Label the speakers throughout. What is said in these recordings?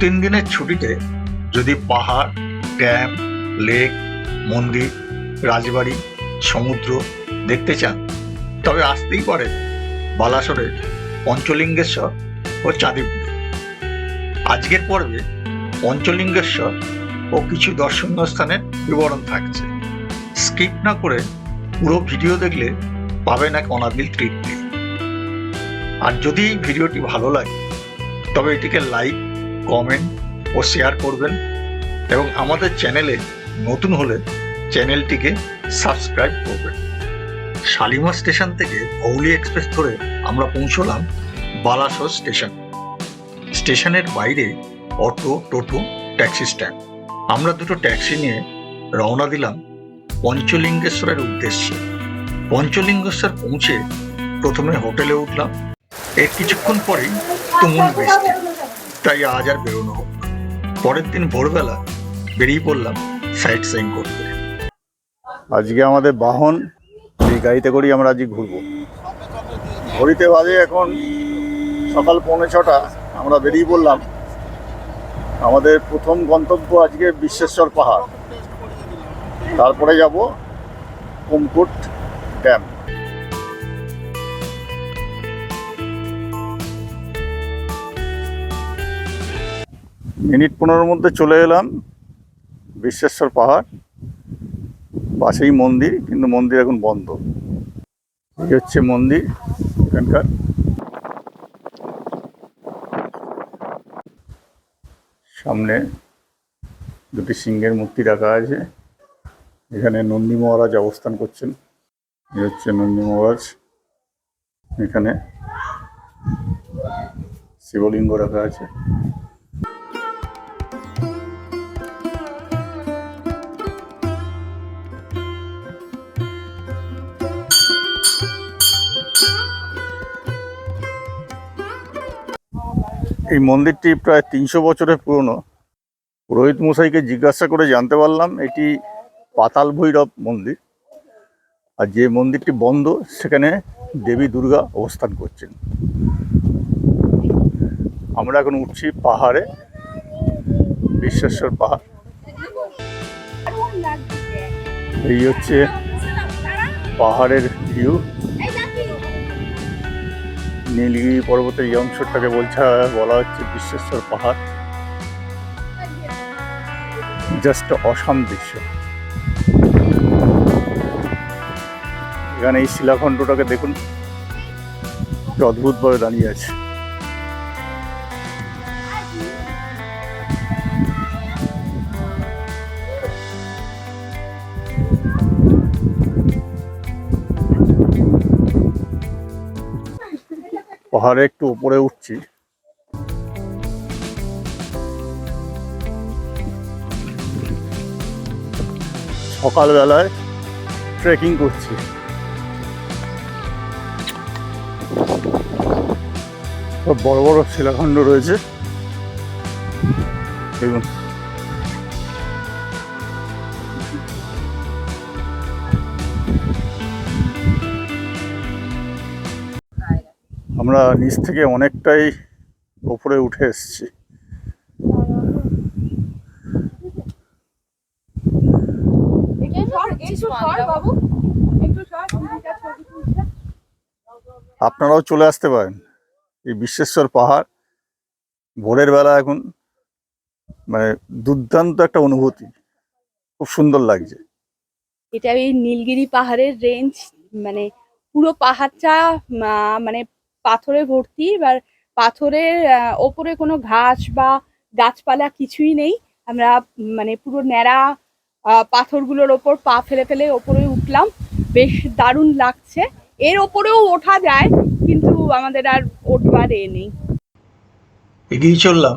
Speaker 1: তিন দিনের ছুটিতে যদি পাহাড়, ড্যাম, লেক, মন্দির, রাজবাড়ি, সমুদ্র দেখতে চান, তবে আসতেই পারে বালাসোরের পঞ্চলিঙ্গেশ্বর ও চাঁদিপুরে। আজকের পর্বে পঞ্চলিঙ্গেশ্বর ও কিছু দর্শনীয় স্থানের বিবরণ থাকছে। স্কিপ না করে পুরো ভিডিও দেখলে পাবেন এক অনাবিল তৃপ্তি। আর যদি এই ভিডিওটি ভালো লাগে, তবে এটিকে লাইক কমেন্ট ও শেয়ার করবেন এবং আমাদের চ্যানেলে নতুন হলে চ্যানেলটিকে সাবস্ক্রাইব করবেন। শালিমার স্টেশন থেকে হৌলি এক্সপ্রেস ধরে আমরা পৌঁছলাম বালাসর স্টেশন স্টেশনের বাইরে অটো, টোটো ট্যাক্সি স্ট্যান্ড আমরা দুটো ট্যাক্সি নিয়ে রওনা দিলাম পঞ্চলিঙ্গেশ্বরের উদ্দেশ্যে। পঞ্চলিঙ্গেশ্বর পৌঁছে প্রথমে হোটেলে উঠলাম। এর কিছুক্ষণ পরেই তুমুল বৃষ্টি। তাই আজ আর বেরোনো হোক পরের দিন ভোরবেলা বেরিয়ে পড়লাম সাইট সিইং করতে।
Speaker 2: আজকে আমাদের বাহন, এই গাড়িতে করেই আমরা আজকে ঘুরবো। ঘড়িতে বাজে এখন সকাল পৌনে ছটা, আমরা বেরিয়ে পড়লাম। আমাদের প্রথম গন্তব্য আজকে বিশ্বেশ্বর পাহাড়। তারপরে যাব কুমকুট ড্যাম। মিনিট পনেরোর মধ্যে চলে এলাম বিশ্বেশ্বর পাহাড়, পাশেই মন্দির, কিন্তু মন্দির এখন বন্ধ। এই হচ্ছে মন্দির এখানকার। সামনে দুটি সিংহের মূর্তি রাখা আছে। এখানে নন্দী মহারাজ অবস্থান করছেন। এ হচ্ছে নন্দী মহারাজ। এখানে শিবলিঙ্গ রাখা আছে। এই মন্দিরটি প্রায় তিনশো বছরের পুরনো। পুরোহিত মশাইকে জিজ্ঞাসা করে জানতে পারলাম এটি পাতাল ভৈরব মন্দির। আর যে মন্দিরটি বন্ধ, সেখানে দেবী দুর্গা অবস্থান করছেন। আমরা এখন উঠছি পাহাড়ে, বিশ্বেশ্বর পাহাড়। এই হচ্ছে পাহাড়ের ভিউ নীলগিরি পর্বতের এই অংশটাকে বলছে বলা হচ্ছে বিশ্বেশ্বর পাহাড়। জাস্ট অসাম দৃশ্য। এখানে এই শিলাখণ্ডটাকে দেখুন অদ্ভুতভাবে দাঁড়িয়ে আছে। পাহাড়ে একটু উপরে উঠছি। সকালবেলায় ট্রেকিং করছি। বড় বড় শিলাখণ্ড রয়েছে। দেখুন আমরা নিচ থেকে অনেকটাই উপরে উঠে এসেছি। আপনারাও চলে আসতে পারেন। এই বিশ্বেশ্বর পাহাড়, ভোরের বেলা এখন মানে দুর্দান্ত একটা অনুভূতি। খুব সুন্দর লাগছে।
Speaker 3: এটা এই নীলগিরি পাহাড়ের রেঞ্জ মানে পুরো পাহাড়টা মানে পাথরে ভর্তি এবার পাথরের আহ, ওপরে কোনো ঘাস বা গাছপালা কিছুই নেই। আমরা মানে পুরো ন্যাড়া আহ, পাথরগুলোর ওপর পা ফেলে ফেলে ওপরে উঠলাম। বেশ দারুণ লাগছে। এর ওপরেও ওঠা যায় কিন্তু আমাদের আর ওঠবার এ নেই।
Speaker 1: এগিয়ে চললাম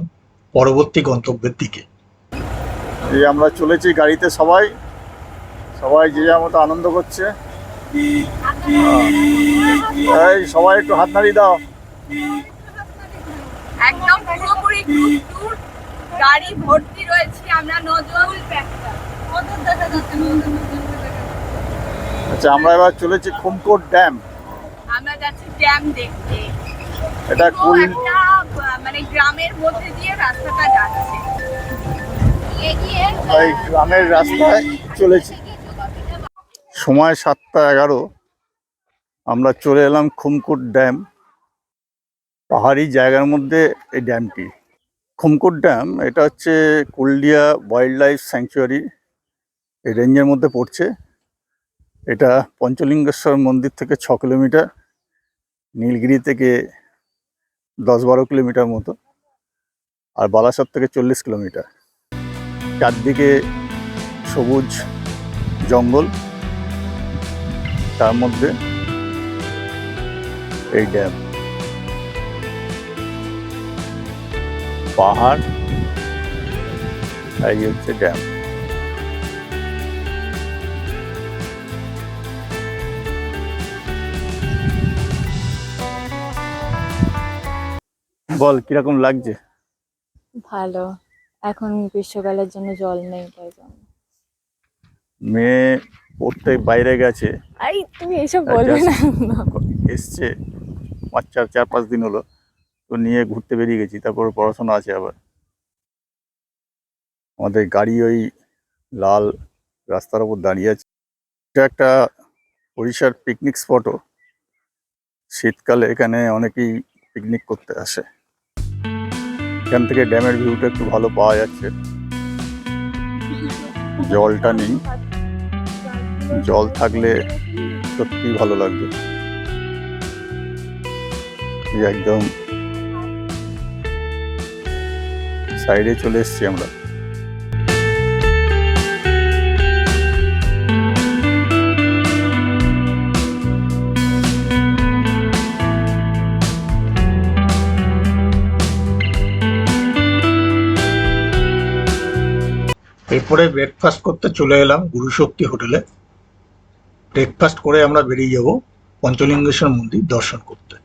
Speaker 1: পরবর্তী গন্তব্যের দিকে।
Speaker 2: এই আমরা চলেছি গাড়িতে সবাই সবাই যে যার মতো আনন্দ করছে। এই সবাই একটু হাত নাড়িয়ে দাও।
Speaker 3: একদম পুরোপুরি ট্যুর গাড়ি ভর্তি রয়েছে আমরা যাচ্ছে
Speaker 2: আচ্ছা আমরা এবার চলেছি খুমকোট ড্যাম।
Speaker 3: আমরা যাচ্ছি ড্যাম দেখতে।
Speaker 2: এটা কুল
Speaker 3: মানে গ্রামের মধ্যে দিয়ে রাস্তাটা যাচ্ছে। এগিয়ে
Speaker 2: গ্রামের রাস্তায় চলেছি। সময় সাতটা এগারো। আমরা চলে এলাম খুমকুট ড্যাম। পাহাড়ি জায়গার মধ্যে এই ড্যামটি। খুমকুট ড্যাম, এটা হচ্ছে কুলডিয়া ওয়াইল্ড লাইফ স্যাংচুয়ারি। এই রেঞ্জের মধ্যে পড়ছে। এটা পঞ্চলিঙ্গেশ্বর মন্দির থেকে ছ কিলোমিটার। নীলগিরি থেকে দশ বারো কিলোমিটার মতো। আর বালাসর থেকে চল্লিশ কিলোমিটার। চারদিকে সবুজ জঙ্গল। তার মধ্যে এই ড্যাম। পাহাড় এই হচ্ছে ড্যাম। বল কীরকম লাগছে?
Speaker 4: ভালো। এখন গ্রীষ্মকালের জন্য জল নেই তাই জন্য।
Speaker 2: মেয়ে পড়তে বাইরে গেছে।
Speaker 4: আই তুমি এসব বলবে না।
Speaker 2: এসছে পাঁচ চার চার পাঁচ দিন হলো তো নিয়ে ঘুরতে বেরিয়ে গেছি তারপর পড়াশোনা আছে আবার। আমাদের গাড়ি ওই লাল রাস্তার ওপর দাঁড়িয়ে আছে। এটা একটা ওড়িশার পিকনিক স্পটও শীতকালে এখানে অনেকেই পিকনিক করতে আসে। এখান থেকে ড্যামের ভিউটা একটু ভালো পাওয়া যাচ্ছে। জলটা নেই। জল থাকলে সত্যি ভালো লাগবে। একদম সাইডে চলে এসেছি আমরা।
Speaker 1: এরপরে ব্রেকফাস্ট করতে চলে এলাম গুরুশক্তি হোটেলে। ব্রেকফাস্ট করে আমরা বেরিয়ে যাব পঞ্চলিঙ্গেশ্বর মন্দির দর্শন করতে।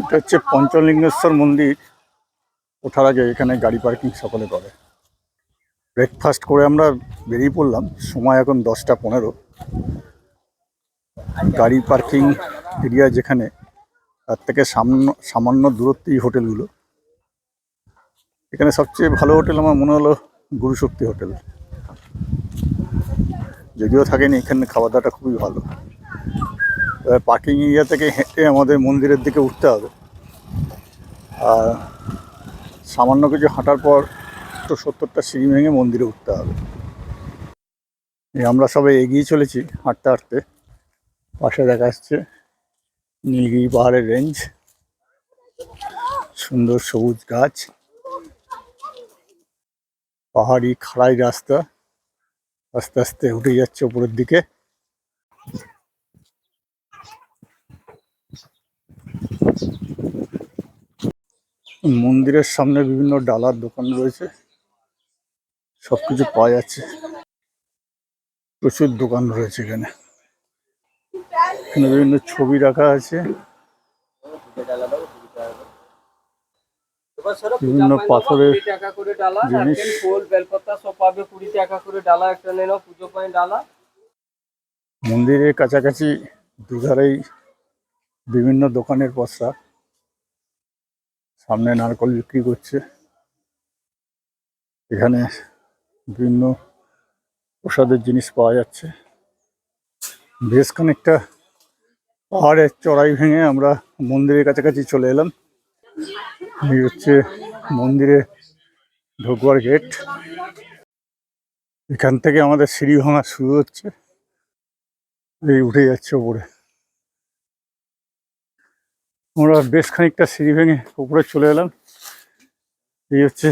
Speaker 2: এটা হচ্ছে পঞ্চলিঙ্গেশ্বর মন্দির। ওঠার আগে এখানে গাড়ি পার্কিং সকলে করে। ব্রেকফাস্ট করে আমরা বেরিয়ে পড়লাম। সময় এখন দশটা পনেরো। গাড়ি পার্কিং এরিয়া যেখানে, তার থেকে সামান্য সামান্য দূরত্বেই হোটেলগুলো। এখানে সবচেয়ে ভালো হোটেল আমার মনে হলো গুরুশক্তি হোটেল। যদিও থাকেনি, এখানে খাওয়া দাওয়াটা খুবই ভালো। এবার পার্কিং এরিয়া থেকে হেঁটে আমাদের মন্দিরের দিকে উঠতে হবে। আর সামান্য কিছু হাঁটার পর তো সত্তরটা সিঁড়ি ভেঙে মন্দিরে উঠতে হবে। আমরা সবাই এগিয়ে চলেছি হাঁটতে হাঁটতে। পাশে দেখা যাচ্ছে নীলগিরি পাহাড়ের রেঞ্জ সুন্দর সবুজ গাছ। পাহাড়ি, খাড়াই রাস্তা। আস্তে আস্তে উঠে যাচ্ছে উপরের দিকে। মন্দিরের সামনে বিভিন্ন ডালার দোকান রয়েছে। সবকিছু পাওয়া যাচ্ছে। প্রচুর দোকান রয়েছে এখানে। এখানে বিভিন্ন ছবি রাখা আছে। বিভিন্ন পাথরের
Speaker 5: টাকা করে ডালা
Speaker 2: জিনিস।
Speaker 5: ফুল বেলপাতা সব পাবে কুড়ি টাকা করে ডালা একটা নিয়ে পুজো পায় ডালা।
Speaker 2: মন্দিরের কাছাকাছি দুধারেই বিভিন্ন দোকানের পসরা সামনে নারকল বিক্রি করছে। এখানে বিভিন্ন প্রসাদের জিনিস পাওয়া যাচ্ছে। বেশ খানিকটা পাহাড়ের চড়াই ভেঙে আমরা মন্দিরের কাছাকাছি চলে এলাম। এই হচ্ছে মন্দিরে ঢোকবার গেট। এখান থেকে আমাদের সিঁড়ি ভাঙা শুরু হচ্ছে। এই উঠে যাচ্ছে ওপরে। আমরা বেশ খানিকটা সিঁড়ি ভেঙে উপরে চলে এলাম। এই হচ্ছে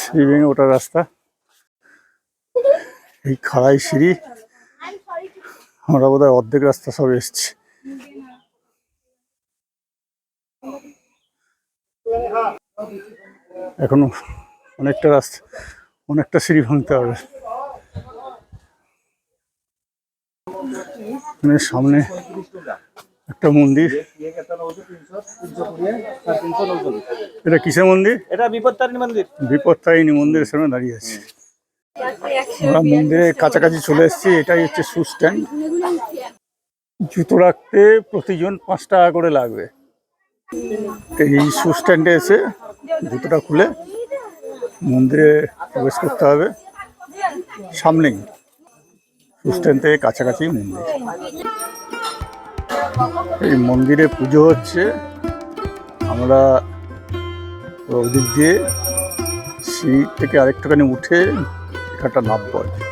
Speaker 2: সিঁড়ি ভেঙে ওঠার রাস্তা। এই খাড়াই সিঁড়ি। আমরা বোধহয় অর্ধেক রাস্তা সব এসছি। এখনও অনেকটা রাস্তা অনেকটা সিঁড়ি ভাঙতে হবে। সামনে একটা মন্দির। এটা কিসের মন্দির?
Speaker 5: এটা বিপত্তারিণী মন্দির।
Speaker 2: বিপত্তারিণী মন্দিরের সামনে দাঁড়িয়ে আছে। আমরা মন্দিরের কাছাকাছি চলে এসেছি এটাই হচ্ছে সু স্ট্যান্ড জুতো রাখতে প্রতিজন পাঁচ টাকা করে লাগবে। এই শু স্ট্যান্ডে এসে জুতোটা খুলে মন্দিরে প্রবেশ করতে হবে। সামনেই শু স্ট্যান্ড থেকে কাছাকাছি মন্দির। এই মন্দিরে পুজো হচ্ছে। আমরা ওদিক দিয়ে সিঁড়ি থেকে আরেকটুখানি উঠে এখানটা নামবো আর কি।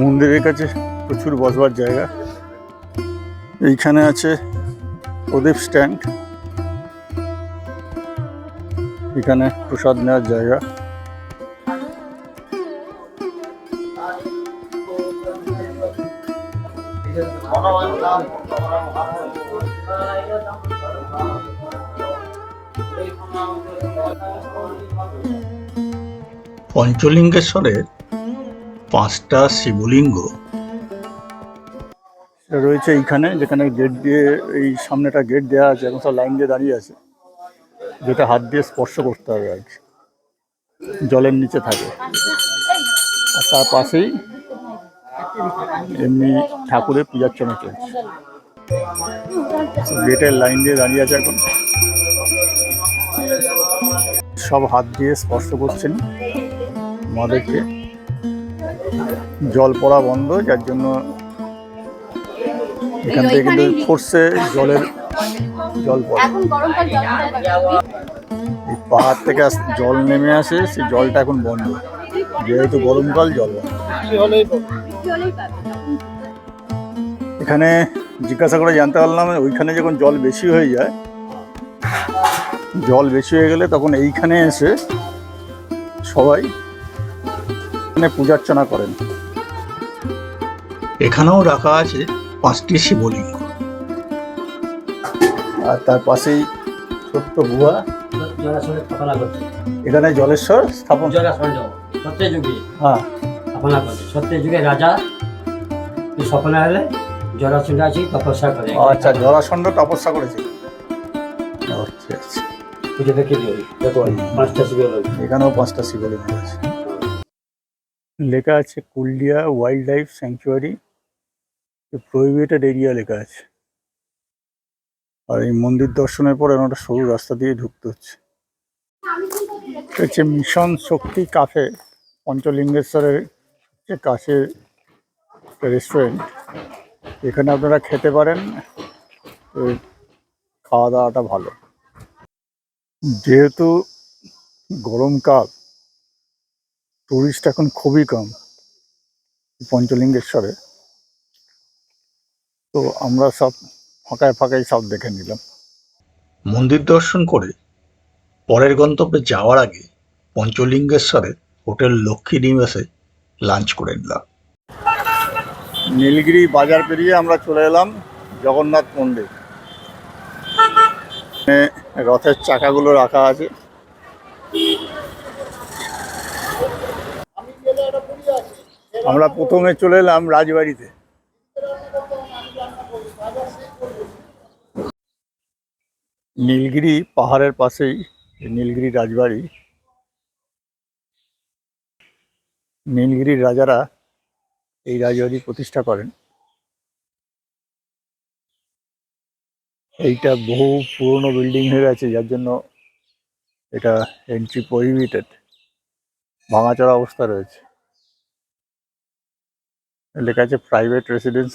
Speaker 2: মন্দিরের কাছে প্রচুর বসবার জায়গা। এইখানে আছে প্রদীপ স্ট্যান্ড এখানে প্রসাদ নেওয়ার জায়গা।
Speaker 1: পঞ্চলিঙ্গেশ্বরের পাঁচটা শিবলিঙ্গ।
Speaker 2: রয়েছে এইখানে, যেখানে গেট দিয়ে, এই সামনেটা গেট দেওয়া আছে এখন সব লাইন দিয়ে দাঁড়িয়ে আছে। যেটা হাত দিয়ে স্পর্শ করতে হবে আর কি। জলের নিচে থাকে। আর তার পাশেই এমনি ঠাকুরের পূজার্চনা চলছে গেটের লাইন দিয়ে দাঁড়িয়ে আছে এখন। সব হাত দিয়ে স্পর্শ করছেন মাদেরকে। জল পড়া বন্ধ যার জন্য এখান থেকে কিন্তু ফোর্সে জলের জল পড়ে। এই পাহাড় থেকে জল নেমে আসে সেই জলটা এখন বন্ধ। যেহেতু গরমকাল জল এখানে জিজ্ঞাসা করে জানতে পারলাম ওইখানে যখন জল বেশি হয়ে যায় জল বেশি হয়ে গেলে তখন এইখানে এসে সবাই এখানে পূজার্চনা করেন।
Speaker 1: এখানেও রাখা আছে পাঁচটি শিবলিঙ্গ।
Speaker 2: আর তার পাশেই ছোট্ট গুহা এখানে জলেশ্বর স্থাপন।
Speaker 6: জলাশয়
Speaker 2: হ্যাঁ।
Speaker 6: স্থাপনা রাজা স্বপ্না হলে জলাশয় আছে তপস্যা করে।
Speaker 2: আচ্ছা জরাসন্ধ তপস্যা করেছে। আচ্ছা আচ্ছা।
Speaker 6: পুজো দেখে দেখো পাঁচটা শিবির
Speaker 2: এখানেও পাঁচটা শিবলিঙ্গ আছে। লেখা আছে Kuldiha wild life sanctuary prohibited area লেখা আছে। আর এই মন্দির দর্শনের পরে একটা সরু রাস্তা দিয়ে ঢুকতে হচ্ছে। হচ্ছে মিশন শক্তি কাফে, পঞ্চলিঙ্গেশ্বরের যে কাছে রেস্টুরেন্ট, এখানে আপনারা খেতে পারেন খাওয়া দাওয়াটা ভালো। যেহেতু গরমকাল টুরিস্ট এখন খুবই কম পঞ্চলিঙ্গেশ্বরে। তো আমরা সব ফাঁকায় ফাঁকায় সব দেখে নিলাম।
Speaker 1: মন্দির দর্শন করে পরের গন্তব্যে যাওয়ার আগে পঞ্চলিঙ্গেশ্বরে হোটেল লক্ষ্মী নিবাসে লাঞ্চ করে নিলাম।
Speaker 2: নীলগিরি বাজার পেরিয়ে আমরা চলে এলাম জগন্নাথ মন্দির। রথের চাকাগুলো রাখা আছে। আমরা প্রথমে চলে এলাম রাজবাড়িতে। নীলগিরি পাহাড়ের পাশেই নীলগিরি রাজবাড়ি। নীলগিরির রাজারা এই রাজবাড়ি প্রতিষ্ঠা করেন। এইটা বহু পুরনো বিল্ডিং হয়ে গেছে, যার জন্য এটা এন্ট্রি প্রহিবিটেড ভাঙাচড়া অবস্থা রয়েছে। লেখা আছে প্রাইভেট রেসিডেন্স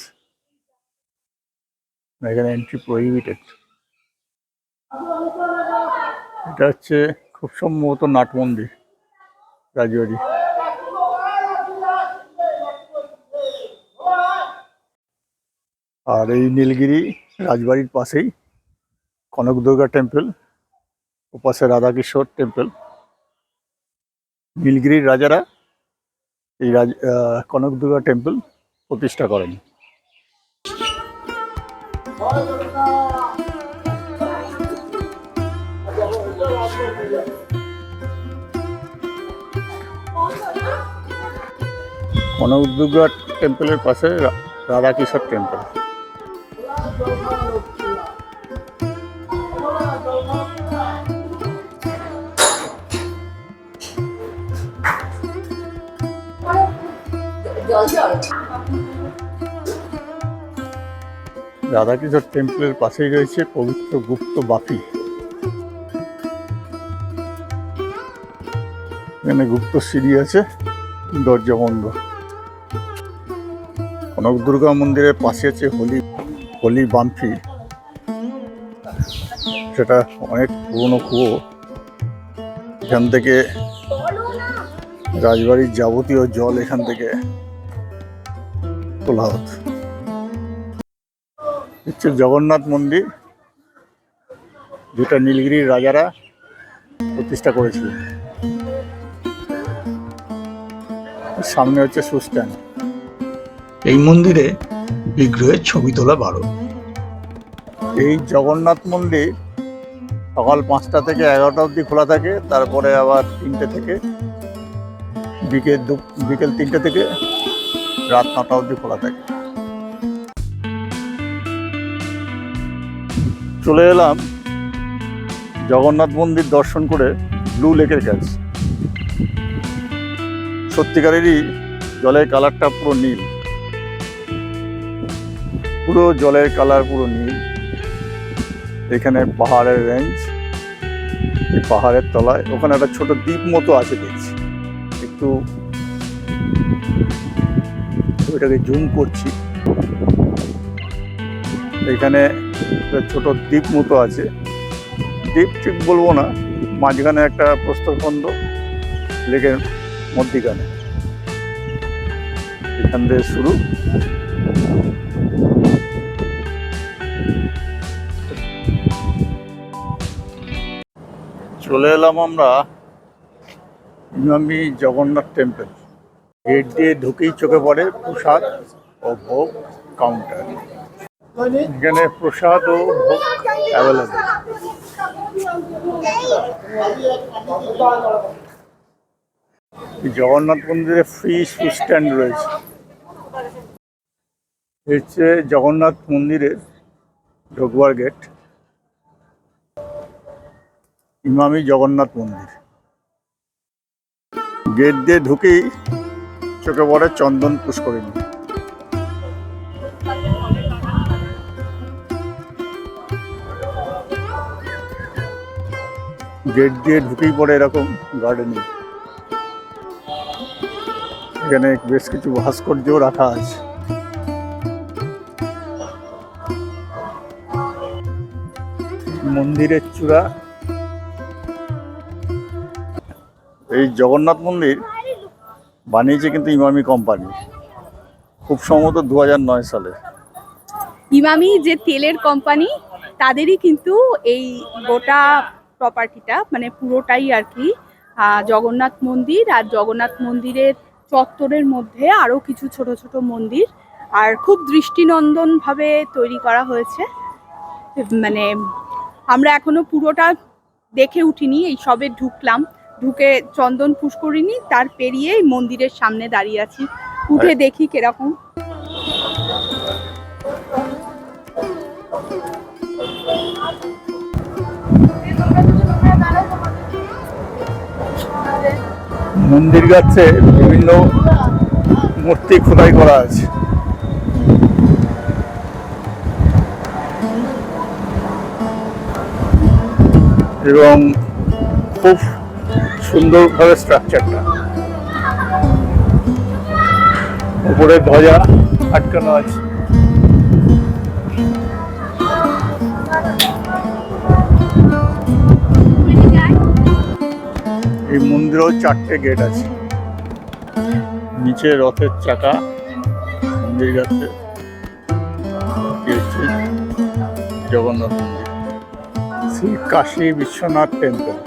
Speaker 2: এখানে এন্ট্রি প্রহিবিটেড এটা হচ্ছে খুব সম্ভবত নাটমন্দির, রাজবাড়ি। আর এই নীলগিরি রাজবাড়ির পাশেই কনক দুর্গা টেম্পল ওপাশে রাধাকিশোর টেম্পল নীলগিরির রাজারা এই রাজ কনক দুর্গা টেম্পল প্রতিষ্ঠা করেন। কনক দুর্গা টেম্পলের পাশে রাধাকিশোর টেম্পল রাধাকৃষ্ণ টেম্পলের পাশেই রয়েছে পবিত্র গুপ্ত বাপি। এখানে গুপ্ত সিঁড়ি আছে, দরজা বন্ধ। কনক দুর্গা মন্দিরের পাশে আছে হোলি হোলি বাম্পি সেটা অনেক পুরনো কুয়ো। এখান থেকে রাজবাড়ির যাবতীয় জল এখান থেকে তোলা হতো। হচ্ছে জগন্নাথ মন্দির যেটা নীলগিরির রাজারা প্রতিষ্ঠা করেছিলেন সামনে হচ্ছে সুস্ট্যান্ড।
Speaker 1: এই মন্দিরে বিগ্রহের ছবি তোলা বারো
Speaker 2: এই জগন্নাথ মন্দির সকাল পাঁচটা থেকে এগারোটা অবধি খোলা থাকে তারপরে আবার তিনটে থেকে বিকেল দু বিকেল তিনটে থেকে রাত নটা অবধি খোলা থাকে। চলে এলাম জগন্নাথ মন্দির দর্শন করে ব্লু লেকের কাছে। সত্যিকারেরই জলের কালারটা পুরো নীল। পুরো জলের কালার পুরো নীল। এখানে পাহাড়ের রেঞ্জ পাহাড়ের তলায়। ওখানে একটা ছোট দ্বীপ মতো আছে দেখছি। একটু ওইটাকে জুম করছি। এখানে ছোট দ্বীপ মতো আছে। দ্বীপ ঠিক বলব না, মাঝখানে একটা প্রস্তরখণ্ড লেকের মধ্যিখানে। এখান থেকে শুরু। চলে এলাম আমরা ইমামি জগন্নাথ টেম্পল গেট দিয়ে ঢুকেই চোখে পড়ে প্রসাদ ও ভোগ কাউন্টার এখানে প্রসাদ ও ভোগ অ্যাভেলেবেল জগন্নাথ মন্দিরে ফ্রি শু স্ট্যান্ড রয়েছে। হচ্ছে জগন্নাথ মন্দিরের ঢোকবার গেট ইমামি জগন্নাথ মন্দির। গেট দিয়ে ঢুকেই চোখে পড়ে চন্দন পুষ্করিণী। গেট দিয়ে ঢুকেই পড়ে এরকম গার্ডেনিং এখানে বেশ কিছু ভাস্কর্যও রাখা আছে। মন্দিরের চূড়া। এই জগন্নাথ মন্দির বানিয়েছে কিন্তু ইমামি কোম্পানি। খুব সম্ভবত দু নয় সালে।
Speaker 3: ইমামি যে তেলের কোম্পানি, তাদেরই কিন্তু এই গোটা প্রপার্টিটা মানে পুরোটাই আর কি জগন্নাথ মন্দির আর জগন্নাথ মন্দিরের চত্বরের মধ্যে আরও কিছু ছোট ছোট মন্দির। আর খুব দৃষ্টিনন্দনভাবে তৈরি করা হয়েছে। মানে আমরা এখনও পুরোটা দেখে উঠিনি এই সবে ঢুকলাম। ঢুকে চন্দন পুষ্করিণী তার পেরিয়ে মন্দিরের সামনে দাঁড়িয়ে আছি। উঠে দেখি কীরকম।
Speaker 2: মন্দির গাছে বিভিন্ন মূর্তি খোদাই করা আছে। এবং খুব সুন্দরভাবে স্ট্রাকচারটা উপরে ধ্বজা আটকানো আছে। মন্দিরেও চারটে গেট আছে। নিচে রথের চাকা মন্দির গাছে জগন্নাথ মন্দির। Shri Kashi Vishwanath temple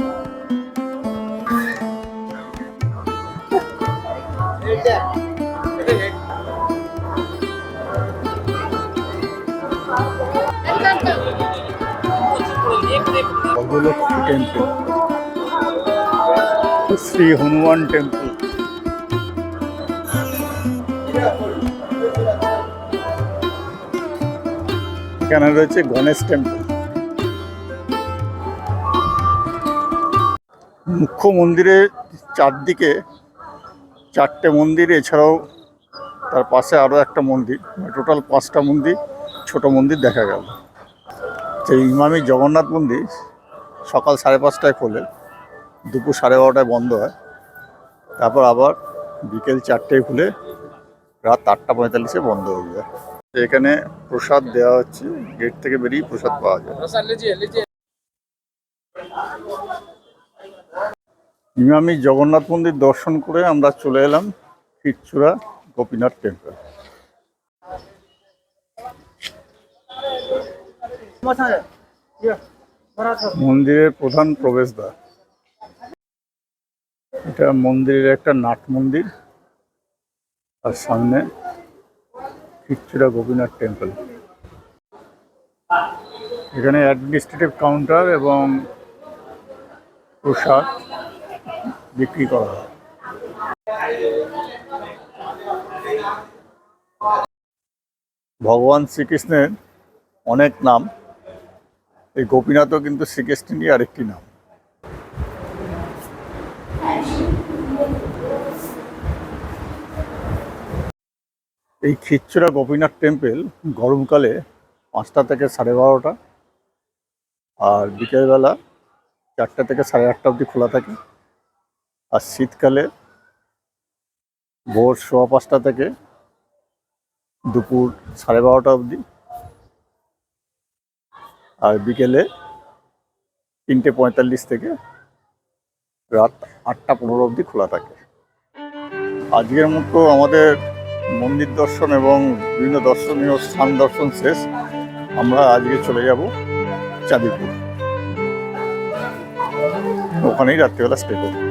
Speaker 2: temple Shri Hanuman temple এখানে রয়েছে গণেশ টেম্পল মুখ্য মন্দিরের চারদিকে চারটে মন্দির, এছাড়াও তার পাশে আরও একটা মন্দির, টোটাল পাঁচটা মন্দির, ছোট মন্দির দেখা গেল। সেই ইমামি জগন্নাথ মন্দির সকাল সাড়ে পাঁচটায় খোলে। দুপুর সাড়ে বারোটায় বন্ধ হয়। তারপর আবার বিকেল চারটেয় খুলে রাত আটটা পঁয়তাল্লিশে বন্ধ হয়ে যায়। এখানে প্রসাদ দেওয়া হচ্ছে, গেট থেকে বেরিয়ে প্রসাদ পাওয়া যায়। ইমামি জগন্নাথ মন্দির দর্শন করে আমরা চলে এলাম খিরচুরা গোপীনাথ টেম্পল মন্দিরের প্রধান প্রবেশদ্বার। এটা মন্দিরের একটা নাট মন্দির। আর সামনে খিরচুরা গোপীনাথ টেম্পল। এখানে অ্যাডমিনিস্ট্রেটিভ কাউন্টার এবং প্রসাদ বিক্রি করা হয়। ভগবান শ্রীকৃষ্ণের অনেক নাম। এই গোপীনাথও কিন্তু শ্রীকৃষ্ণেরই আরেকটি নাম। এই খিচ্চুরা গোপীনাথ টেম্পল গরমকালে পাঁচটা থেকে সাড়ে বারোটা আর বিকেলবেলা চারটা থেকে সাড়ে আটটা অবধি খোলা থাকে। আর শীতকালে ভোর সোয়া পাঁচটা থেকে দুপুর সাড়ে বারোটা অবধি। আর বিকেলে তিনটে পঁয়তাল্লিশ থেকে রাত আটটা পনেরো অবধি খোলা থাকে। আজকের মতো আমাদের মন্দির দর্শন এবং বিভিন্ন দর্শনীয় স্থান দর্শন শেষ। আমরা আজকে চলে যাব চাঁদিপুর। ওখানেই রাত্রিবেলা স্টে করব।